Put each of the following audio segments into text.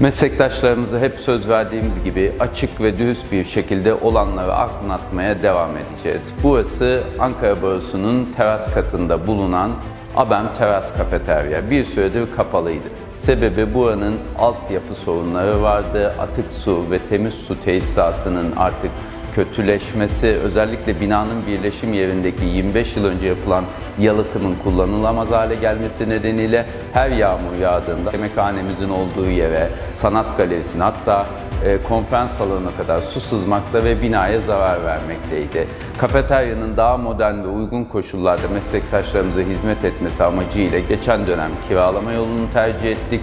Meslektaşlarımıza hep söz verdiğimiz gibi açık ve dürüst bir şekilde olanları anlatmaya devam edeceğiz. Burası Ankara Borsa'nın teras katında bulunan Abem Teras Kafeterya. Bir süredir kapalıydı. Sebebi buranın altyapı sorunları vardı. Atık su ve temiz su tesisatının artık kötüleşmesi, özellikle binanın birleşim yerindeki 25 yıl önce yapılan yalıtımın kullanılamaz hale gelmesi nedeniyle her yağmur yağdığında yemekhanemizin olduğu yere, sanat galerisine hatta e, konferans salonuna kadar su sızmakta ve binaya zarar vermekteydi. Kafeteryanın daha modern ve uygun koşullarda meslektaşlarımıza hizmet etmesi amacıyla geçen dönem kiralama yolunu tercih ettik.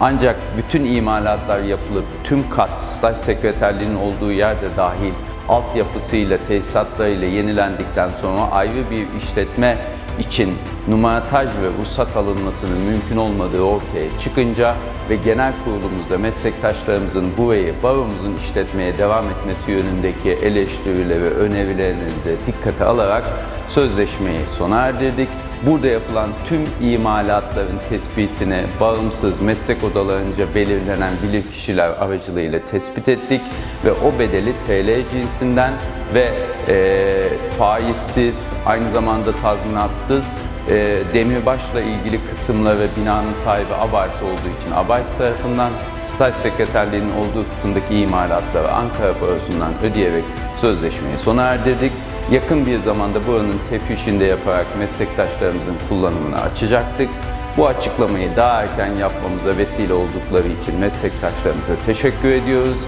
Ancak bütün imalatlar yapılıp tüm kat staj sekreterliğinin olduğu yerde dahil altyapısıyla, tesisatlarıyla yenilendikten sonra ayrı bir işletme için numarataj ve ruhsat alınmasının mümkün olmadığı ortaya çıkınca ve genel kurulumuzda meslektaşlarımızın burayı baromuzun işletmeye devam etmesi yönündeki eleştirileri ve önerilerini de dikkate alarak sözleşmeyi sona erdirdik. Burada yapılan tüm imalatların tespitini bağımsız meslek odalarınca belirlenen bilirkişiler aracılığıyla tespit ettik ve o bedeli TL cinsinden ve e, faizsiz, aynı zamanda tazminatsız e, demirbaşla ilgili kısımları binanın sahibi Abays olduğu için Abays tarafından staj sekreterliğinin olduğu kısımdaki imalatları Ankara Borsa'ndan ödeyerek sözleşmeyi sona erdirdik. Yakın bir zamanda buranın tefrişinde yaparak meslektaşlarımızın kullanımını açacaktık. Bu açıklamayı daha erken yapmamıza vesile oldukları için meslektaşlarımıza teşekkür ediyoruz.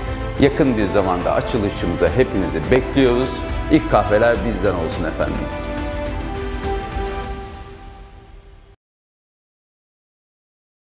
Yakın bir zamanda açılışımıza hepinizi bekliyoruz. İlk kahveler bizden olsun efendim.